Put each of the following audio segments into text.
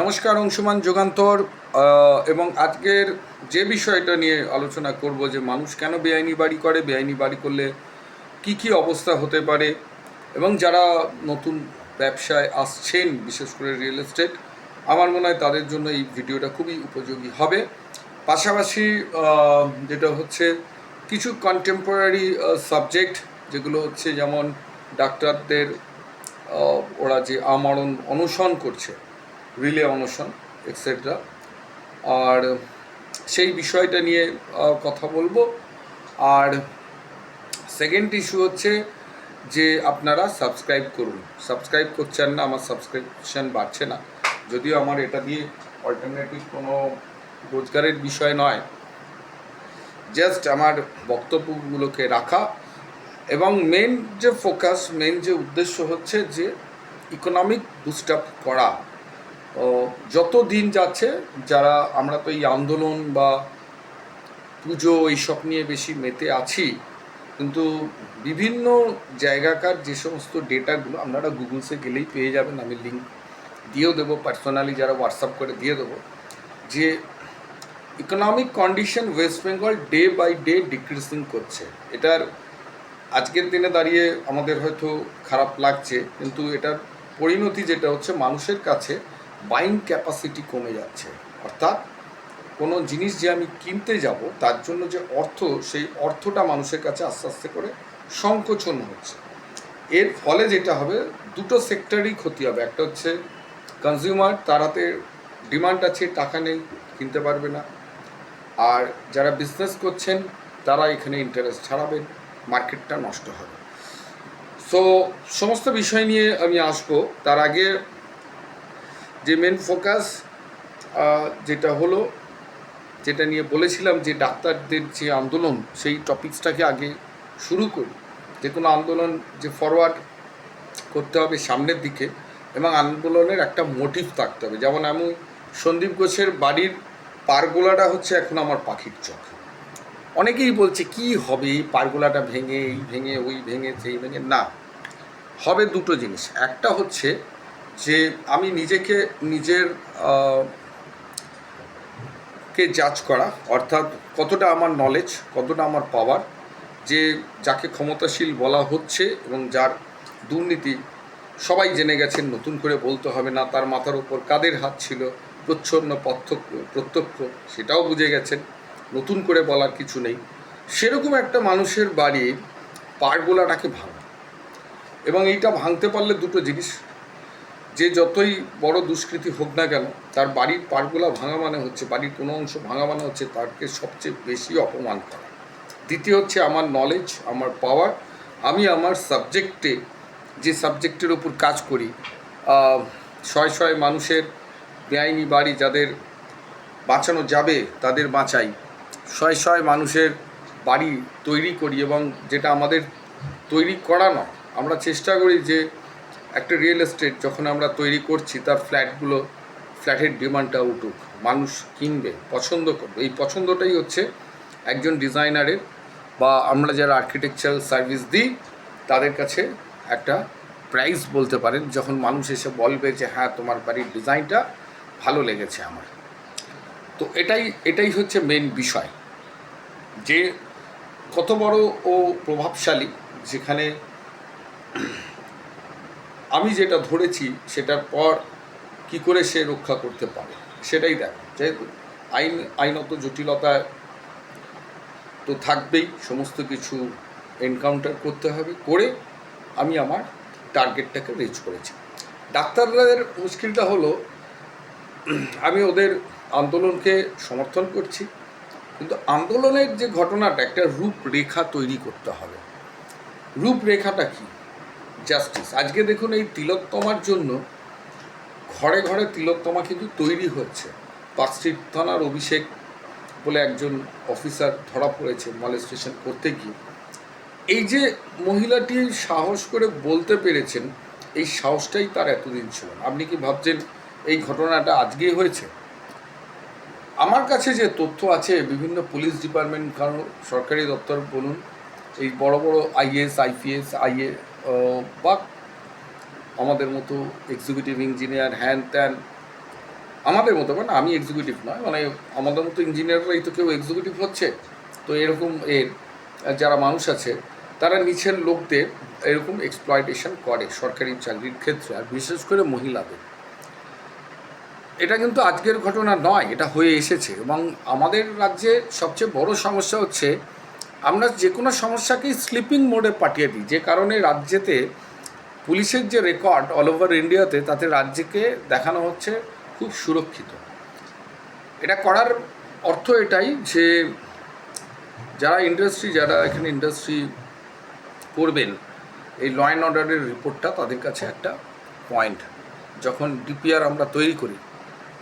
নমস্কার অংশুমান যুগান্তর এবং আজকের যে বিষয়টা নিয়ে আলোচনা করব যে মানুষ কেন বেআইনি বাড়ি করে, বেআইনি বাড়ি করলে কি কি অবস্থা হতে পারে, এবং যারা নতুন ব্যবসায় আসছেন, বিশেষ করে রিয়েল এস্টেট, আমার মনে হয় তাদের জন্য এই ভিডিওটা খুবই উপযোগী হবে। পাশাপাশি যেটা হচ্ছে কিছু কন্টেম্পোরারি সাবজেক্ট যেগুলো হচ্ছে যেমন ডাক্তারদের ওরা যে আমরণ অনশন করছে রিলে অনশন এক্সেট্রা আর সেই বিষয়টা নিয়ে কথা বলব। আর সেকেন্ড ইস্যু হচ্ছে যে আপনারা সাবস্ক্রাইব করুন। সাবস্ক্রাইব করছেন না, আমার সাবস্ক্রিপশন বাড়ছে না। যদিও আমার এটা দিয়ে অল্টারনেটিভ কোনো রোজগারের বিষয় নয়। জাস্ট আমার বক্তব্যগুলোকে রাখা। এবং মেন যে ফোকাস মেন যে উদ্দেশ্য হচ্ছে যে ইকোনমিক বুস্ট আপ করা। যত দিন যাচ্ছে, যারা আমরা তো এই আন্দোলন বা পুজো এইসব নিয়ে বেশি মেতে আছি, কিন্তু বিভিন্ন জায়গাকার যে সমস্ত ডেটাগুলো আপনারা গুগলসে গেলেই পেয়ে যাবেন, আমি লিঙ্ক দিয়েও দেবো, পার্সোনালি যারা হোয়াটসঅ্যাপ করে দিয়ে দেবো, যে economic condition West Bengal day by day decreasing করছে। এটার আজকের দিনে দাঁড়িয়ে আমাদের হয়তো খারাপ লাগছে, কিন্তু এটার পরিণতি যেটা হচ্ছে মানুষের কাছে বাইং ক্যাপাসিটি কমে যাচ্ছে। অর্থাৎ কোনো জিনিস যে আমি কিনতে যাব, তার জন্য যে অর্থ, সেই অর্থটা মানুষের কাছে আস্তে আস্তে করে সংকোচন হচ্ছে। এর ফলে যেটা হবে, দুটো সেক্টরই ক্ষতি হবে। একটা হচ্ছে কনজিউমার তার হাতে ডিমান্ড আছে, টাকা নেই, কিনতে পারবে না। আর যারা বিজনেস করছেন, তারা এখানে ইন্টারেস্ট ছাড়াবেন মার্কেটটা নষ্ট হবে। সো সমস্ত বিষয় নিয়ে আমি আসব। তার আগে যে মেন ফোকাস যেটা হলো, যেটা নিয়ে বলেছিলাম যে ডাক্তারদের যে আন্দোলন, সেই টপিকসটাকে আগে শুরু করি। যে কোনো আন্দোলন যে ফরওয়ার্ড করতে হবে সামনের দিকে এবং আন্দোলনের একটা মোটিভ থাকতে হবে। যেমন আমি সন্দীপ ঘোষের বাড়ির পারগোলাটা হচ্ছে এখন আমার পাখির চোখ। অনেকেই বলছে, কি হবে? এই পারগোলাটা ভেঙে, এই ভেঙে, ওই ভেঙে, সেই ভেঙে। না, হবে দুটো জিনিস। একটা হচ্ছে যে আমি নিজেকে, নিজের কে জাজ করা, অর্থাৎ কতটা আমার নলেজ কতটা আমার পাওয়ার যে যাকে ক্ষমতাশীল বলা হচ্ছে এবং যার দুর্নীতি সবাই জেনে গেছেন, নতুন করে বলতে হবে না, তার মাথার উপর কাদের হাত ছিল, প্রচ্ছন্ন, প্রত্যক্ষ প্রত্যক্ষ, সেটাও বুঝে গেছেন, নতুন করে বলার কিছু নেই। সেরকম একটা মানুষের বাড়ি পারগোলাটাকে ভাঙা। এবং এইটা ভাঙতে পারলে দুটো জিনিস যে যতই বড় দুষ্কৃতি হোক না কেন, তার বাড়ির পারগুলা ভাঙা মানে হচ্ছে, বাড়ির কোনো অংশ ভাঙা মানে হচ্ছে তাকে সবচেয়ে বেশি অপমান করা। দ্বিতীয় হচ্ছে আমার নলেজ আমার পাওয়ার আমি আমার সাবজেক্টে যে সাবজেক্টের ওপর কাজ করি শয় শয় মানুষের বেআইনি বাড়ি যাদের বাঁচানো যাবে, তাদের বাঁচাই। শয় শয় মানুষের বাড়ি তৈরি করি এবং যেটা আমাদের তৈরি করা নয়, আমরা চেষ্টা করি যে একটা রিয়েল এস্টেট যখন আমরা তৈরি করছি, তার ফ্ল্যাটগুলো, ফ্ল্যাটের ডিমান্ডটা উঠুক, মানুষ কিনবে, পছন্দ করবে। এই পছন্দটাই হচ্ছে একজন ডিজাইনারের বা আমরা যারা আর্কিটেকচারাল সার্ভিস দিই, তাদের কাছে একটা প্রাইস বলতে পারেন, যখন মানুষ এসে বলবে যে হ্যাঁ তোমার বাড়ির ডিজাইনটা ভালো লেগেছে আমার। তো এটাই এটাই হচ্ছে মেন বিষয়। যে কত বড় ও প্রভাবশালী, যেখানে আমি যেটা ধরেছি সেটার পর কি করে সে রক্ষা করতে পারে, সেটাই দেখ। যেহেতু আইন, আইনত জটিলতা তো থাকবেই, সমস্ত কিছু এনকাউন্টার করতে হবে, করে আমি আমার টার্গেটটাকে রিচ করেছি। ডাক্তারদের মুশকিলটা হলো, আমি ওদের আন্দোলনকে সমর্থন করছি, কিন্তু আন্দোলনের যে ঘটনাটা, একটা রূপরেখা তৈরি করতে হবে। রূপরেখাটা কি? জাস্টিস আজকে দেখুন এই তিলোত্তমার জন্য ঘরে ঘরে তিলোত্তমা কিন্তু তৈরি হচ্ছে। পার্কস্ট্রিট থানার অভিষেক বলে একজন অফিসার ধরা পড়েছে মলেস্টেশন করতে গিয়ে। এই যে মহিলাটি সাহস করে বলতে পেরেছেন, এই সাহসটাই তার এতদিন ছিল আপনি কি ভাবছেন এই ঘটনাটা আজকেই হয়েছে? আমার কাছে যে তথ্য আছে, বিভিন্ন পুলিশ ডিপার্টমেন্ট কারণ সরকারি দপ্তর বলুন, এই বড় বড় আইএস আইপিএস আইএ বা আমাদের মতো এক্সিকিউটিভ ইঞ্জিনিয়ার হ্যান ত্যান আমাদের মতো মানে আমি এক্সিকিউটিভ নয় মানে আমাদের মতো ইঞ্জিনিয়াররাই তো কেউ এক্সিকিউটিভ হচ্ছে। তো এরকম এর, যারা মানুষ আছে, তারা নিচের লোকদের এরকম এক্সপ্লয়টেশন করে সরকারি চাকরির ক্ষেত্রে, আর বিশেষ করে মহিলাদের। এটা কিন্তু আজকের ঘটনা নয়, এটা হয়ে এসেছে। এবং আমাদের রাজ্যে সবচেয়ে বড় সমস্যা হচ্ছে আমরা যে কোনো সমস্যাকেই স্লিপিং মোডে পাঠিয়ে দিই। যে কারণে রাজ্যেতে পুলিশের যে রেকর্ড অল ওভার ইন্ডিয়াতে তাতে রাজ্যকে দেখানো হচ্ছে খুব সুরক্ষিত। এটা করার অর্থ এটাই যে যারা ইন্ডাস্ট্রি যারা এখানে ইন্ডাস্ট্রি করবেন, এই ল অ্যান্ড অর্ডারের রিপোর্টটা তাদের কাছে একটা পয়েন্ট যখন ডিপিআর আমরা তৈরি করি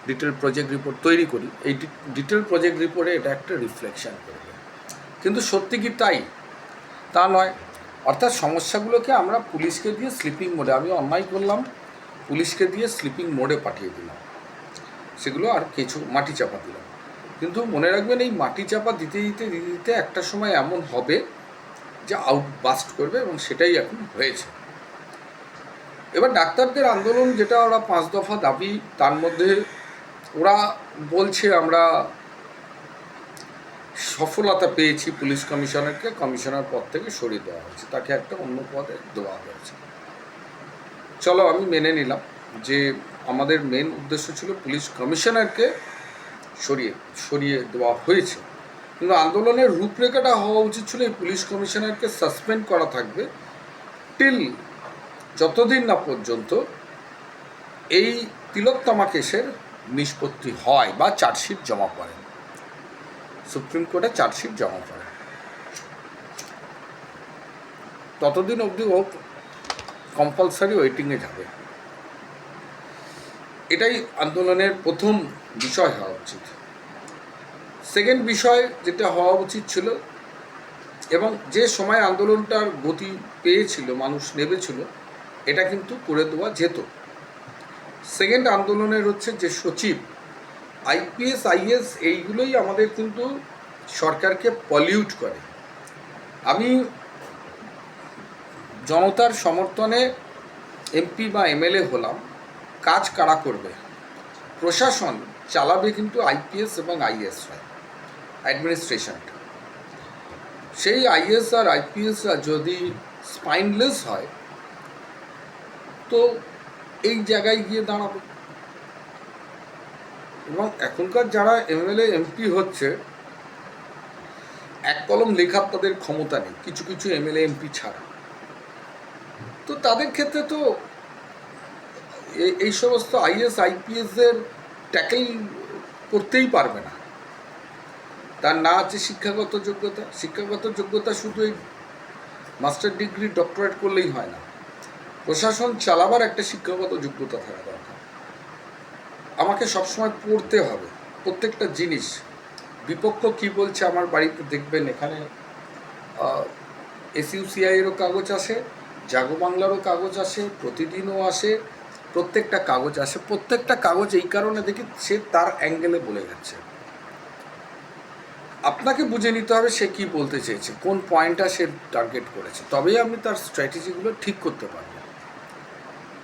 ডিটেল প্রজেক্ট রিপোর্ট তৈরি করি, এই ডিটেল প্রজেক্ট রিপোর্টে এটা একটা রিফ্লেকশন করবে কিন্তু সত্যি কি তাই? তা নয়। অর্থাৎ সমস্যাগুলোকে আমরা পুলিশকে দিয়ে স্লিপিং মোডে আমি অন্যায় করলাম, পুলিশকে দিয়ে স্লিপিং মোডে পাঠিয়ে দিলাম। সেগুলো আর কিছু মাটি চাপা দিলাম। কিন্তু মনে রাখবেন এই মাটি চাপা দিতে দিতে দিতে দিতে একটা সময় এমন হবে যে আউট বাস্ট করবে এবং সেটাই এখন হয়েছে। এবার ডাক্তারদের আন্দোলন যেটা ওরা পাঁচ দফা দাবি, তার মধ্যে ওরা বলছে আমরা সফলতা পেয়েছি পুলিশ কমিশনারকে, কমিশনার পদ থেকে সরিয়ে দেওয়া হয়েছে। তাকে একটা অন্য পদে দেওয়া হয়েছে। চলো, আমি মেনে নিলাম যে আমাদের মেন উদ্দেশ্য ছিল পুলিশ কমিশনারকে সরিয়ে সরিয়ে দেওয়া হয়েছে। কিন্তু আন্দোলনের রূপরেখাটা হওয়া উচিত ছিল এই পুলিশ কমিশনারকে সাসপেন্ড করা থাকবে টিল যতদিন না পর্যন্ত এই তিলোত্তমা কেসের নিষ্পত্তি হয় বা চার্জশিট জমা পড়ে। সুপ্রিম কোর্টে চার্জশিট জমা পড়ে। ততদিন অবধি ও কম্পালসারি ওয়েটিংয়ে যাবে। এটাই আন্দোলনের প্রথম বিষয় হওয়া উচিত। সেকেন্ড বিষয় যেটা হওয়া উচিত ছিল, এবং যে সময় আন্দোলনটার গতি পেয়েছিল, মানুষ নেবেছিল এটা কিন্তু করে দেওয়া যেত। সেকেন্ড আন্দোলনের হচ্ছে যে সচিব আইপিএস আইএস এইগুলোই আমাদের কিন্তু সরকারকে পলিউট করে। আমি জনতার সমর্থনে এমপি বা এমএলএ হলাম, কাজ কারা করবে? প্রশাসন চালাবে কিন্তু আইপিএস এবং আইএস অ্যাডমিনিস্ট্রেশনটা সেই আইএস আর আইপিএসরা যদি স্পাইনলেস হয়, তো এই জায়গায় গিয়ে দাঁড়াবে। এবং এখনকার যারা এমএলএ, এমপি হচ্ছে, এক কলম লেখার তাদের ক্ষমতা নেই, কিছু কিছু এমএলএ, এমপি ছাড়া। তো তাদের ক্ষেত্রে তো এই সমস্ত আইএস আইপিএসের ট্যাকেল করতেই পারবে না। তার না আছে শিক্ষাগত যোগ্যতা। শিক্ষাগত যোগ্যতা শুধু এই মাস্টার ডিগ্রি, ডক্টরেট করলেই হয় না। প্রশাসন চালাবার একটা শিক্ষাগত যোগ্যতা থাকা দরকার। আমাকে সবসময় পড়তে হবে। প্রত্যেকটা জিনিস। বিপক্ষ কি বলছে আমার বাড়িতে দেখবেন এখানে এসইউসিআইয়েরও কাগজ আসে, জাগো বাংলারও কাগজ আসে, প্রতিদিনও আসে, প্রত্যেকটা কাগজ আসে। প্রত্যেকটা কাগজ এই কারণে দেখি সে তার অ্যাঙ্গেলে বলে যাচ্ছে। আপনাকে বুঝে নিতে হবে সে কি বলতে চেয়েছে, কোন পয়েন্টটা সে টার্গেট করেছে। তবেই আপনি তার স্ট্র্যাটেজিগুলো ঠিক করতে পারবেন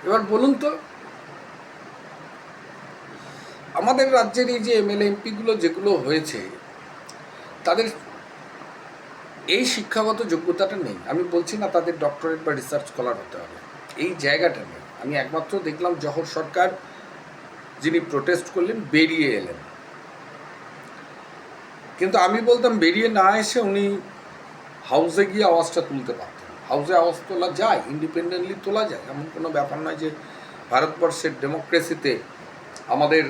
এবার বলুন তো আমাদের রাজ্যের এই যে এমএলএ এমপিগুলো যেগুলো হয়েছে, তাদের এই শিক্ষাগত যোগ্যতাটা নেই। আমি বলছি না তাদের ডক্টরেট বা রিসার্চ স্কলার হতে হবে। এই জায়গাটা নেই। আমি একমাত্র দেখলাম জহর সরকার যিনি প্রোটেস্ট করলেন, বেরিয়ে এলেন। কিন্তু আমি বলতাম বেরিয়ে না এসে উনি হাউসে গিয়ে আওয়াজটা তুলতে পারতেন। হাউসে আওয়াজ তোলা যায় ইন্ডিপেন্ডেন্টলি তোলা যায়। এমন কোনো ব্যাপার নয় যে ভারতবর্ষের ডেমোক্রেসিতে আমাদের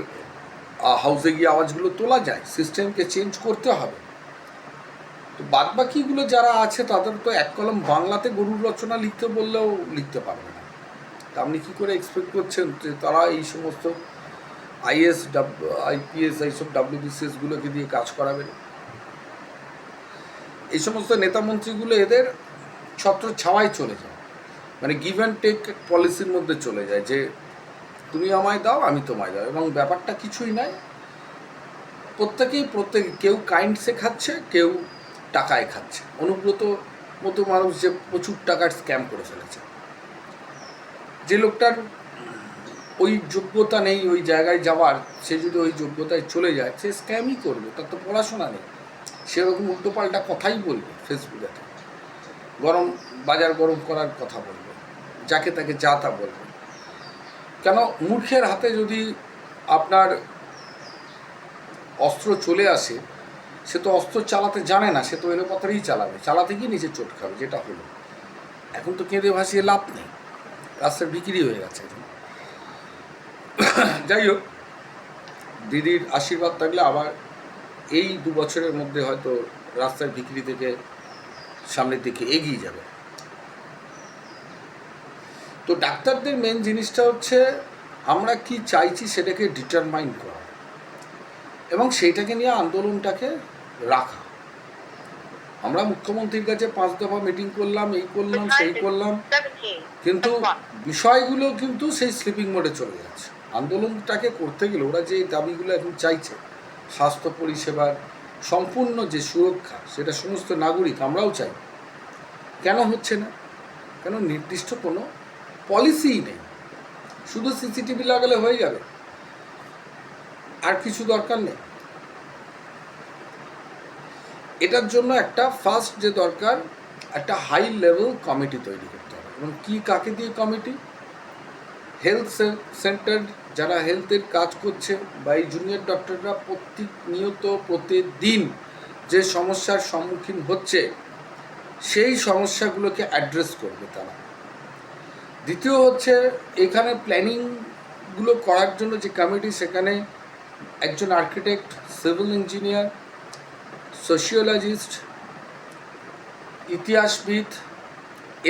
হাউসে গিয়ে আওয়াজগুলো তোলা যায় সিস্টেমকে চেঞ্জ করতে হবে। তো বাদ বাকিগুলো যারা আছে, তাদের তো এক কলম বাংলাতে গরুর রচনা লিখতে বললেও লিখতে পারবে না। তা আপনি কী করে এক্সপেক্ট করছেন যে তারা এই সমস্ত আইএস আইপিএস এইসব ডাব্লিউবিসিএসগুলোকে দিয়ে কাজ করাবেন এই সমস্ত নেতা মন্ত্রীগুলো এদের ছত্র ছাওয়ায় চলে যায়। মানে গিভ অ্যান্ড টেক পলিসির মধ্যে চলে যায় যে তুমি আমায় দাও, আমি তোমায় দাও। এবং ব্যাপারটা কিছুই নাই। প্রত্যেকেই, প্রত্যেক, কেউ কাইন্ড শেখাচ্ছে কেউ টাকায় খাচ্ছে। অনুব্রত মতো মানুষ যে প্রচুর টাকার স্ক্যাম করে ফেলেছে। যে লোকটার ওই যোগ্যতা নেই, ওই জায়গায় যাওয়ার, সে যদি ওই যোগ্যতায় চলে যায়, সে স্ক্যামই করবে, তার তো পড়াশোনা নেই। সেরকম উল্টোপাল্টা কথাই বলবে ফেসবুকে গরম, বাজার গরম করার কথা বলবে। যাকে তাকে যা তা বলবে। কেন মূর্খের হাতে যদি আপনার অস্ত্র চলে আসে, সে তো অস্ত্র চালাতে জানে না, সে তো এলোপাতারেই চালাবে। চালাতে গিয়ে নিচে চোট খাবে যেটা হলো। এখন তো কেঁদে ভাসিয়ে লাভ নেই। রাস্তায় বিক্রি হয়ে গেছে। যাই হোক, দিদির আশীর্বাদ থাকলে আবার এই দু বছরের মধ্যে হয়তো রাস্তার বিক্রি থেকে সামনের দিকে এগিয়ে যাবে। তো ডাক্তারদের মেন জিনিসটা হচ্ছে আমরা কি চাইছি সেটাকে ডিটারমাইন করা। এবং সেইটাকে নিয়ে আন্দোলনটাকে রাখা। আমরা মুখ্যমন্ত্রীর কাছে পাঁচ দফা মিটিং করলাম এই করলাম সেই করলাম। কিন্তু বিষয়গুলো কিন্তু সেই স্লিপিং মোডে চলে যাচ্ছে। আন্দোলনটাকে করতে গেলে ওরা যে দাবিগুলো এখন চাইছে স্বাস্থ্য পরিষেবার সম্পূর্ণ যে সুরক্ষা সেটা সমস্ত নাগরিক আমরাও চাই। কেন হচ্ছে না? কেন নির্দিষ্ট কোনো পলিসিই নেই। শুধু সিসিটিভি লাগালে হয়ে যাবে। আর কিছু দরকার নেই। এটার জন্য একটা ফার্স্ট যে দরকার, একটা হাই লেভেল কমিটি তৈরি করতে হবে। এবং কি কাকে দিয়ে কমিটি হেলথ সেন্টার যারা হেলথের কাজ করছে বা এই জুনিয়র ডক্টররা প্রত্যেক নিয়ত প্রতিদিন যে সমস্যার সম্মুখীন হচ্ছে, সেই সমস্যাগুলোকে অ্যাড্রেস করবে তারা। দ্বিতীয় হচ্ছে, এখানে প্ল্যানিংগুলো করার জন্য যে কমিটি সেখানে একজন আর্কিটেক্ট সিভিল ইঞ্জিনিয়ার সোশিওলজিস্ট ইতিহাসবিদ,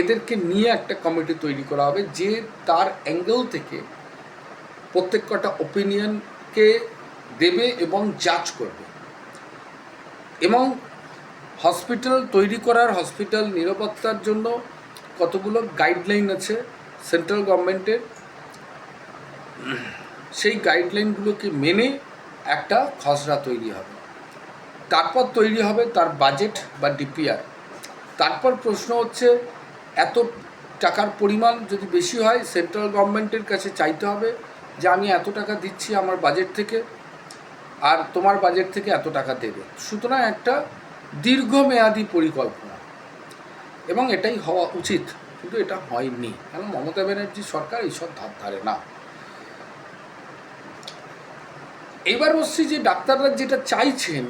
এদেরকে নিয়ে একটা কমিটি তৈরি করা হবে, যে তার অ্যাঙ্গেল থেকে প্রত্যেক কটা ওপিনিয়নকে দেবে এবং জাজ করবে। এবং হসপিটাল তৈরি করার হসপিটাল নিরাপত্তার জন্য কতগুলো গাইডলাইন আছে সেন্ট্রাল গভর্নমেন্টের সেই গাইডলাইনগুলোকে মেনে একটা খসড়া তৈরি হবে। তারপর তৈরি হবে তার বাজেট বা ডিপিআর। তারপর প্রশ্ন হচ্ছে, এত টাকার পরিমাণ যদি বেশি হয়, সেন্ট্রাল গভর্নমেন্টের কাছে চাইতে হবে যে আমি এত টাকা দিচ্ছি আমার বাজেট থেকে আর তোমার বাজেট থেকে এত টাকা দেবে। সুতরাং একটা দীর্ঘমেয়াদী পরিকল্পনা। এবং এটাই হওয়া উচিত। কিন্তু এটা হয়নি। কেন? মমতা ব্যানার্জি সরকার এইসব ধার ধারে না। এবার হচ্ছে যে ডাক্তাররা যেটা চাইছেন,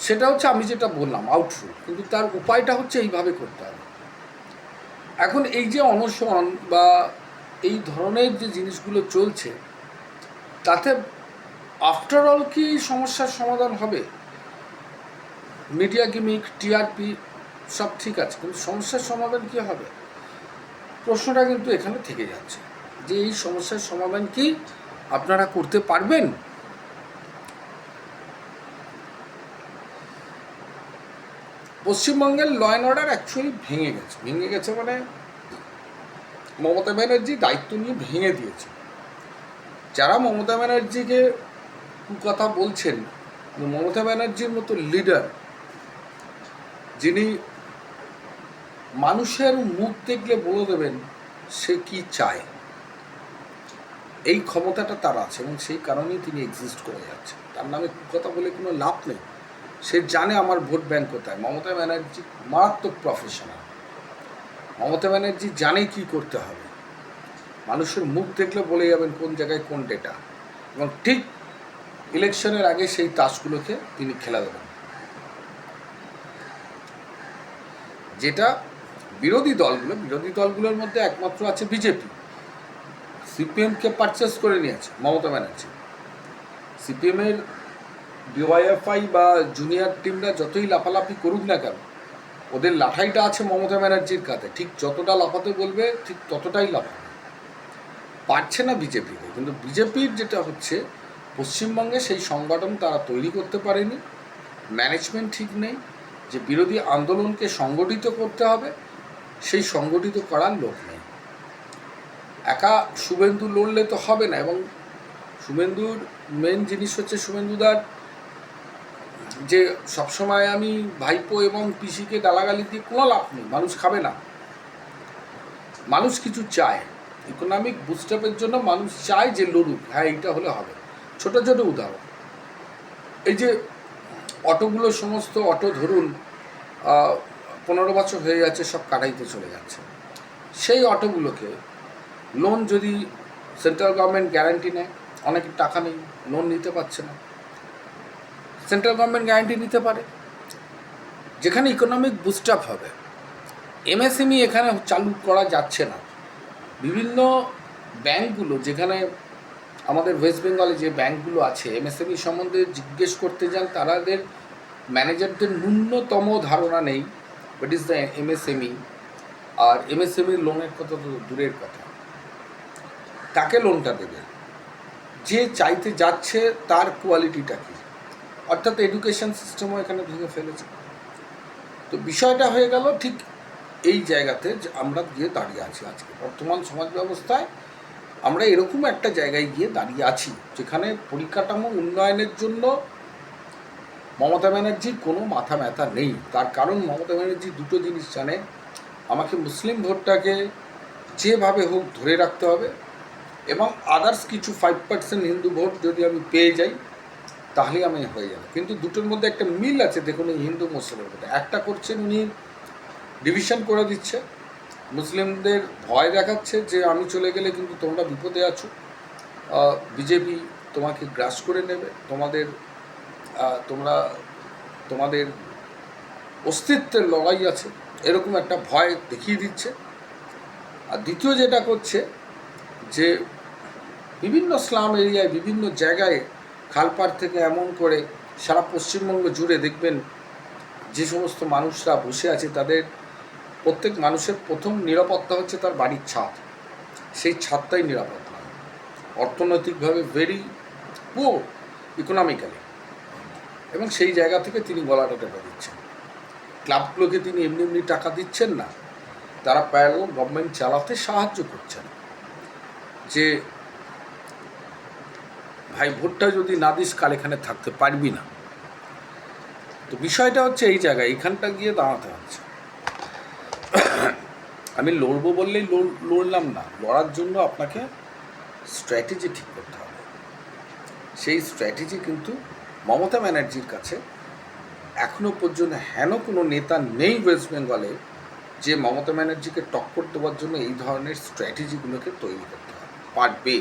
সেটা হচ্ছে আমি যেটা বললাম আউটফুল কিন্তু তার উপায়টা হচ্ছে এইভাবে করতে হবে। এখন এই যে অনশন বা এই ধরনের যে জিনিসগুলো চলছে, তাতে আফটার অল কি সমস্যার সমাধান হবে? মিডিয়া গিমিক টিআরপি সব ঠিক আছে, কিন্তু সমস্যার সমাধান কি হবে? প্রশ্নটা কিন্তু এখানে থেকে যাচ্ছে। যে এই সমস্যার সমাধান কি আপনারা করতে পারবেন? পশ্চিমবঙ্গের ল অ্যান্ড অর্ডার অ্যাকচুয়ালি ভেঙে গেছে। ভেঙে গেছে মানে মমতা ব্যানার্জি দায়িত্ব নিয়ে ভেঙে দিয়েছে। যারা মমতা ব্যানার্জিকে কথা বলছেন, মমতা ব্যানার্জির মতো লিডার যিনি মানুষের মুখ দেখলে বলে দেবেন, সে কি চায়? এই ক্ষমতাটা তার আছে এবং সেই কারণেই তিনি এক্সিস্ট করে যাচ্ছেন। তার নামে কথা বলে কোনো লাভ নেই। সে জানে আমার ভোট ব্যাংক কোথায়। মমতা ব্যানার্জি মারাত্মক প্রফেশনাল মমতা ব্যানার্জি জানে কি করতে হবে। মানুষের মুখ দেখলে বলে যাবেন কোন জায়গায় কোন ডেটা এবং ঠিক ইলেকশনের আগে সেই তাসগুলোকে তিনি খেলা দেবেন। যেটা বিরোধী দলগুলো, বিরোধী দলগুলোর মধ্যে একমাত্র আছে বিজেপি। সিপিএমকে পারচেস করে নিয়েছে মমতা ব্যানার্জি। সিপিএমের ডিওয়াইএফআই বা জুনিয়র টিমরা যতই লাফালাফি করুক না কেন, ওদের লাঠাইটা আছে মমতা ব্যানার্জির কাছে ঠিক যতটা লাফাতে বলবে, ঠিক ততটাই লাফাবে। পারছে না বিজেপিকে কিন্তু বিজেপির যেটা হচ্ছে, পশ্চিমবঙ্গে সেই সংগঠন তারা তৈরি করতে পারেনি। ম্যানেজমেন্ট ঠিক নেই। যে বিরোধী আন্দোলনকে সংগঠিত করতে হবে সেই সংগঠিত করার লোক নেই। একা শুভেন্দু লড়লে তো হবে না এবং শুভেন্দুর মেন জিনিস হচ্ছে শুভেন্দুদার যে সবসময় আমি ভাইপো এবং পিসিকে গালাগালি দিয়ে কোনো লাভ নেই, মানুষ খাবে না। মানুষ কিছু চায় ইকোনমিক বুস্টাপের জন্য মানুষ চায় যে লড়ুক হ্যাঁ এইটা হলে হবে। ছোট ছোট উদাহরণ। এই যে অটোগুলো সমস্ত অটো ধরুন পনেরো বছর হয়ে যাচ্ছে, সব কাটাইতে চলে যাচ্ছে। সেই অটোগুলোকে লোন যদি সেন্ট্রাল গভর্নমেন্ট গ্যারান্টি নেয়, অনেক টাকা নেই লোন নিতে পারছে না। সেন্ট্রাল গভর্নমেন্ট গ্যারান্টি নিতে পারে। যেখানে ইকোনমিক বুস্ট আপ হবে এমএসএমই এখানে চালু করা যাচ্ছে না। বিভিন্ন ব্যাংকগুলো যেখানে আমাদের ওয়েস্ট বেঙ্গলে যে ব্যাংকগুলো আছে এমএসএমই সম্বন্ধে জিজ্ঞেস করতে যান তাদের ম্যানেজারদের ন্যূনতম ধারণা নেই। বাট ইজ দ্য এমএসএমই আর এমএসএমই লোনের কথা তো দূরের কথা। কাকে লোনটা দেবে? যে চাইতে যাচ্ছে তার কোয়ালিটিটা কী? অর্থাৎ এডুকেশন সিস্টেমও এখানে ভেঙে ফেলেছে। তো বিষয়টা হয়ে গেল ঠিক এই জায়গাতে যে আমরা গিয়ে দাঁড়িয়ে আছি আজকে। বর্তমান সমাজ ব্যবস্থায় আমরা এরকম একটা জায়গায় গিয়ে দাঁড়িয়ে আছি, যেখানে পরিকাঠামো উন্নয়নের জন্য মমতা ব্যানার্জির কোনো মাথা ব্যথা নেই। তার কারণ মমতা ব্যানার্জি দুটো জিনিস জানে। আমাকে মুসলিম ভোটটাকে যেভাবে হোক ধরে রাখতে হবে এবং আদার্স কিছু ফাইভ পার্সেন্ট হিন্দু ভোট যদি আমি পেয়ে যাই তাহলে আমি হয়ে যাবে। কিন্তু দুটোর মধ্যে একটা মিল আছে, দেখুন এই হিন্দু মুসলিমের মধ্যে একটা করছেন উনি ডিভিশন করে দিচ্ছে। মুসলিমদের ভয় দেখাচ্ছে যে আমি চলে গেলে কিন্তু তোমরা বিপদে আছো। বিজেপি তোমাকে গ্রাস করে নেবে। তোমাদের তোমরা, তোমাদের অস্তিত্বের লড়াই আছে, এরকম একটা ভয় দেখিয়ে দিচ্ছে। আর দ্বিতীয় যেটা করছে, যে বিভিন্ন স্লাম এরিয়ায়, বিভিন্ন জায়গায় খালপাড় থেকে এমন করে সারা পশ্চিমবঙ্গ জুড়ে দেখবেন, যে সমস্ত মানুষরা বসে আছে, তাদের প্রত্যেক মানুষের প্রথম নিরাপত্তা হচ্ছে তার বাড়ির ছাদ। সেই ছাদটাই নিরাপত্তা। অর্থনৈতিকভাবে ভেরি পুয়ার ইকোনমিক্যালি এবং সেই জায়গা থেকে তিনি গলাটা টেপে দিচ্ছেন। ক্লাবগুলোকে তিনি এমনি এমনি টাকা দিচ্ছেন না। তারা প্যারাল গভর্নমেন্ট চালাতে সাহায্য করছেন। যে ভাই, ভোটটা যদি না দিস, কাল এখানে থাকতে পারবি না। তো বিষয়টা হচ্ছে এই জায়গায়, এইখানটা গিয়ে দাঁড়াতে হচ্ছে। আমি লড়বো বললেই লড়লাম না। লড়ার জন্য আপনাকে স্ট্র্যাটেজি ঠিক করতে হবে। সেই স্ট্র্যাটেজি কিন্তু মমতা ব্যানার্জির কাছে এখনও পর্যন্ত হেন কোনো নেতা নেই ওয়েস্ট বেঙ্গলে যে মমতা ব্যানার্জিকে টক্কর দেওয়ার জন্য এই ধরনের স্ট্র্যাটেজিগুলোকে তৈরি করতে পারবে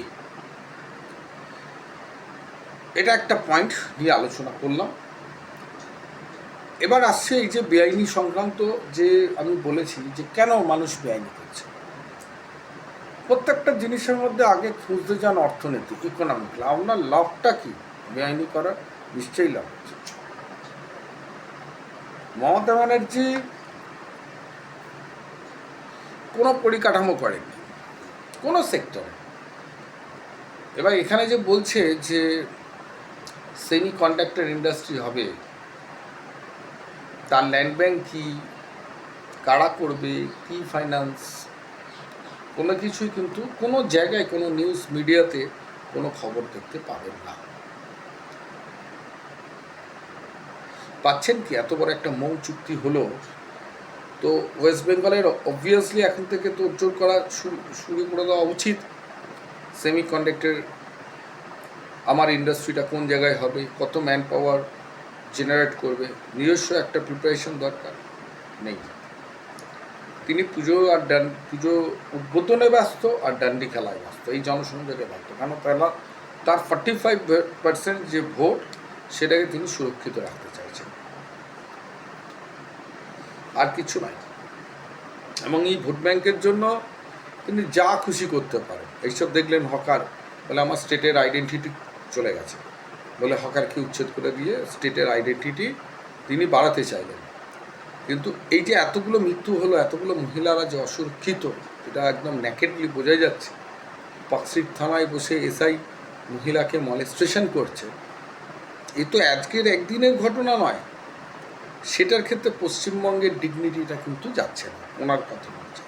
এটা একটা পয়েন্ট নিয়ে আলোচনা করলাম। এবার আসছে এই যে বেআইনি সংক্রান্ত যে আমি বলেছি যে কেন মানুষ বেআইনি করছে। প্রত্যেকটা জিনিসের মধ্যে আগে খুঁজতে যান অর্থনীতি ইকোনমিক আপনার লাভটা কি? বেআইনি করার নিশ্চয়ই লাভ মমতা ব্যানার্জি কোনো পরিকাঠামো করেনি কোনো সেক্টরে। এবার এখানে যে বলছে যে সেমি কন্ডাক্টর ইন্ডাস্ট্রি হবে, তার ল্যান্ড ব্যাংক কী, কারা করবে, কি ফাইন্যান্স কোনো কিছুই কিন্তু কোনো জায়গায়, কোনো নিউজ মিডিয়াতে কোনো খবর দেখতে পাবেন না। পাচ্ছেন কি? এত বড় একটা মৌ চুক্তি হলো। তো ওয়েস্ট বেঙ্গলের অবভিয়াসলি এখন থেকে তো জোর করা শুরু করে দেওয়া উচিত। সেমি কন্ডাক্টর আমার ইন্ডাস্ট্রিটা কোন জায়গায় হবে, কত ম্যান পাওয়ার জেনারেট করবে, নিজস্ব একটা প্রিপারেশন দরকার নেই। তিনি পুজো আর ডান, পুজো উদ্বোধনে ব্যস্ত আর ডান্ডি খেলায় ব্যস্ত। এই জনসংযোগে ব্যস্ত। কেন? তার ফর্টি ফাইভ পার্সেন্ট যে ভোট, সেটাকে তিনি সুরক্ষিত রাখতে চাইছেন আর কিছু নাই। এবং এই ভোট ব্যাংকের জন্য তিনি যা খুশি করতে পারেন। এইসব দেখলেন হকার বলে আমার স্টেটের আইডেন্টিটি চলে গেছে। বলে হকারকে উচ্ছেদ করে দিয়ে স্টেটের আইডেন্টিটি তিনি বাড়াতে চাইলেন। কিন্তু এই যে এতগুলো মৃত্যু হলো, এতগুলো মহিলারা যে অসুরক্ষিত, এটা একদম ন্যাকেটলি বোঝাই যাচ্ছে। পাকশিট থানায় বসে এসআই মহিলাকে মলেস্টেশন করছে। এ তো আজকের একদিনের ঘটনা নয়। সেটার ক্ষেত্রে পশ্চিমবঙ্গের ডিগনিটিটা কিন্তু যাচ্ছে না, ওনার কথা বলছে।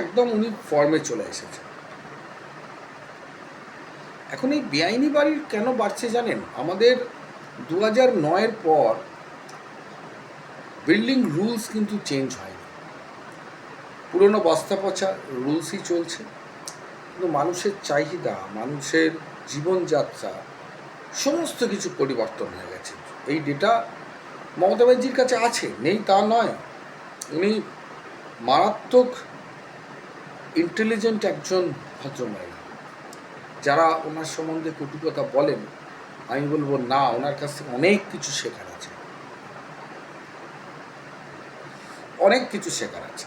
একদম উনি ফর্মে চলে এসেছে এখন এই বেআইনি বাড়ির কেন বাড়ছে জানেন? আমাদের দু হাজার নয়ের পর বিল্ডিং রুলস কিন্তু চেঞ্জ হয়নি। পুরনো বস্তা পচা রুলসই চলছে। কিন্তু মানুষের চাহিদা, মানুষের জীবনযাত্রা, সমস্ত কিছু পরিবর্তন হয়ে গেছে। এই ডেটা মমতা ব্যানার্জির কাছে আছে, নেই তা নয়। উনি মারাত্মক ইন্টেলিজেন্ট একজন ভদ্রমহিলা। যারা ওনার সম্বন্ধে কটু কথা বলেন, আমি বলব না, ওনার কাছ থেকে অনেক কিছু শেখার আছে। অনেক কিছু শেখার আছে।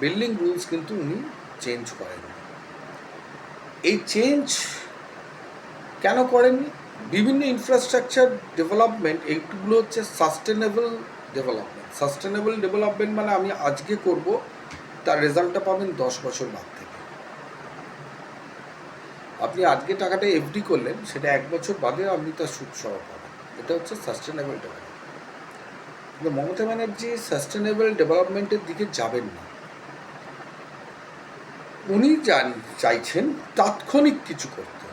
বিল্ডিং রুলস কিন্তু উনি চেঞ্জ করেননি। এই চেঞ্জ কেন করেননি? বিভিন্ন ইনফ্রাস্ট্রাকচার ডেভেলপমেন্ট এইগুলো হচ্ছে সাস্টেনেবল ডেভেলপমেন্ট সাস্টেনেবল ডেভেলপমেন্ট মানে আমি আজকে করব, তার রেজাল্টটা পাবেন দশ বছর বাদ থেকে। আপনি আজকে টাকাটা এফডি করলেন, সেটা এক বছর বাদে আপনি তার সুদ সহ পাবেন। এটা হচ্ছে সাস্টেনেবল ডেভেলপমেন্ট কিন্তু মমতা ব্যানার্জি সাস্টেনেবল ডেভেলপমেন্টের দিকে যাবেন না। উনি চাইছেন, তাৎক্ষণিক কিছু করতে।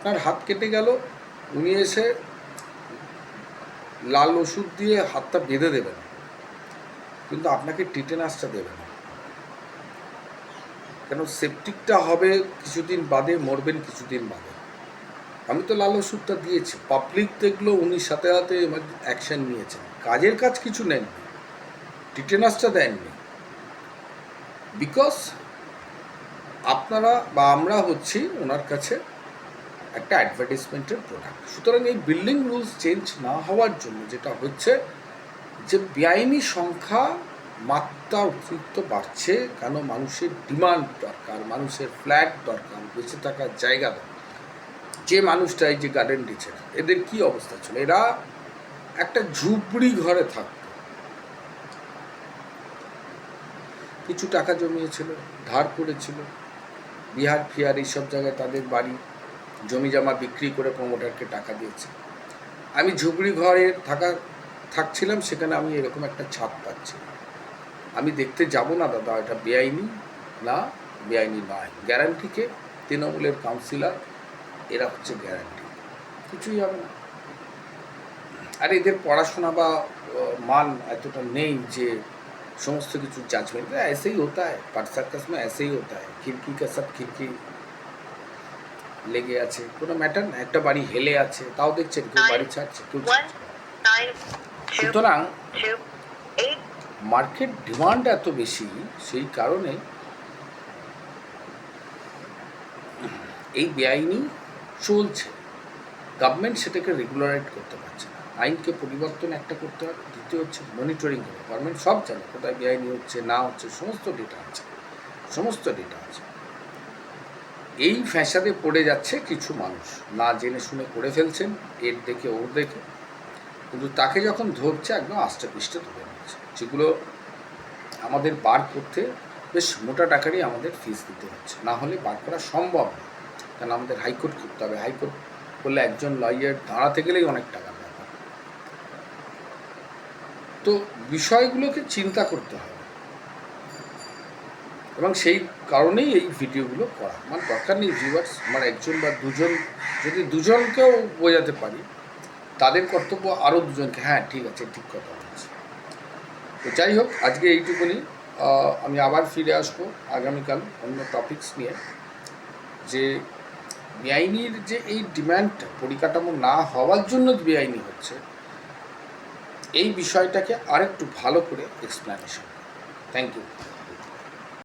আপনার হাত কেটে গেল, উনি এসে লাল ওষুধ দিয়ে হাতটা বেঁধে দেবেন। কিন্তু আপনাকে টিটেনাসটা দেবে না। কেন সেপটিকটা হবে কিছুদিন বাদে, মরবেন কিছুদিন বাদে। আমি তো লাল ওষুধটা দিয়েছি। পাবলিক দেখল, উনি সাথে সাথে অ্যাকশন নিয়েছেন। কাজের কাজ কিছু নেননি। টিটেনাসটা দেননি। বিকজ আপনারা বা আমরা হচ্ছি ওনার কাছে একটা অ্যাডভার্টাইজমেন্টের প্রোডাক্ট সুতরাং এই বিল্ডিং রুলস চেঞ্জ না হওয়ার জন্য যেটা হচ্ছে যে বেআইনি সংখ্যা মাত্রা অতিরিক্ত বাড়ছে, কেন মানুষের ডিমান্ড দরকার, মানুষের ফ্ল্যাট দরকার, বেঁচে থাকার জায়গা দরকার। যে মানুষটা এই যে গার্ডেন টিচার এদের কি অবস্থা ছিল? এরা একটা ঝুপড়ি ঘরে থাকতো। কিছু টাকা জমিয়েছিল, ধার করেছিল, বিহার ফিহার এইসব জায়গায় তাদের বাড়ি। জমি জমা বিক্রি করে প্রমোটারকে টাকা দিয়েছে। আমি ঝুপড়ি ঘরে থাকা, থাকছিলাম, সেখানে আমি এরকম একটা ছাপ পাচ্ছি। আমি দেখতে যাব না, দাদা, এটা বেআইনি। না, বেআইনি নয়। গ্যারান্টিকে তৃণমূলের কাউন্সিলর এরা হচ্ছে গ্যারান্টি। কিছুই হবে না। আর, এদের পড়াশোনা বা মান এতটা নেই যে, সমস্ত কিছু জাজমেন্ট এসেই হতায় होता है पाठशाक में ऐसे ही होता है লেগে আছে কোনো ম্যাটার না। একটা বাড়ি হেলে আছে তাও দেখছেন কেউ বাড়ি ছাড়ছে কেউ সুতরাং মার্কেট ডিমান্ড এত বেশি সেই কারণে এই বেআইনি চলছে। গভর্নমেন্ট সেটাকে রেগুলারাইট করতে পারছে না। আইনকে পরিবর্তন একটা করতে হবে দ্বিতীয় হচ্ছে মনিটরিং করে গভর্নমেন্ট সব জানে কোথায় বেআইনি হচ্ছে না হচ্ছে সমস্ত ডেটা আছে। সমস্ত ডেটা আছে। এই ফ্যাসাদে পড়ে যাচ্ছে কিছু মানুষ। না জেনে শুনে করে ফেলছেন, এর দেখে ওর দেখে। কিন্তু তাকে যখন ধরছে, একদম আষ্টে পৃষ্ঠে ধরে নিচ্ছে। যেগুলো আমাদের বার করতে বেশ মোটা টাকারই আমাদের ফিস দিতে হচ্ছে। না হলে বার করা সম্ভব কারণ আমাদের হাইকোর্ট করতে হবে। হাইকোর্ট করলে একজন লয়ার দাঁড়াতে গেলেই অনেক টাকা ব্যাপার। তো বিষয়গুলোকে চিন্তা করতে হবে। এবং সেই কারণেই এই ভিডিওগুলো করা। আমার দরকার নেই ভিউয়ার্স আমার একজন বা দুজন, যদি দুজনকেও বোঝাতে পারি, তাদের কর্তব্য আরও দুজনকে। হ্যাঁ ঠিক আছে, ঠিক কথা বলছি। তো যাই হোক, আজকে এইটুকুনি। আমি আবার ফিরে আসব আগামীকাল অন্য টপিকস নিয়ে। যে বেআইনির যে এই ডিম্যান্ডটা পরিকাঠামো না হওয়ার জন্য বেআইনি হচ্ছে, এই বিষয়টাকে আরেকটু ভালো করে এক্সপ্লেনেশন থ্যাংক ইউ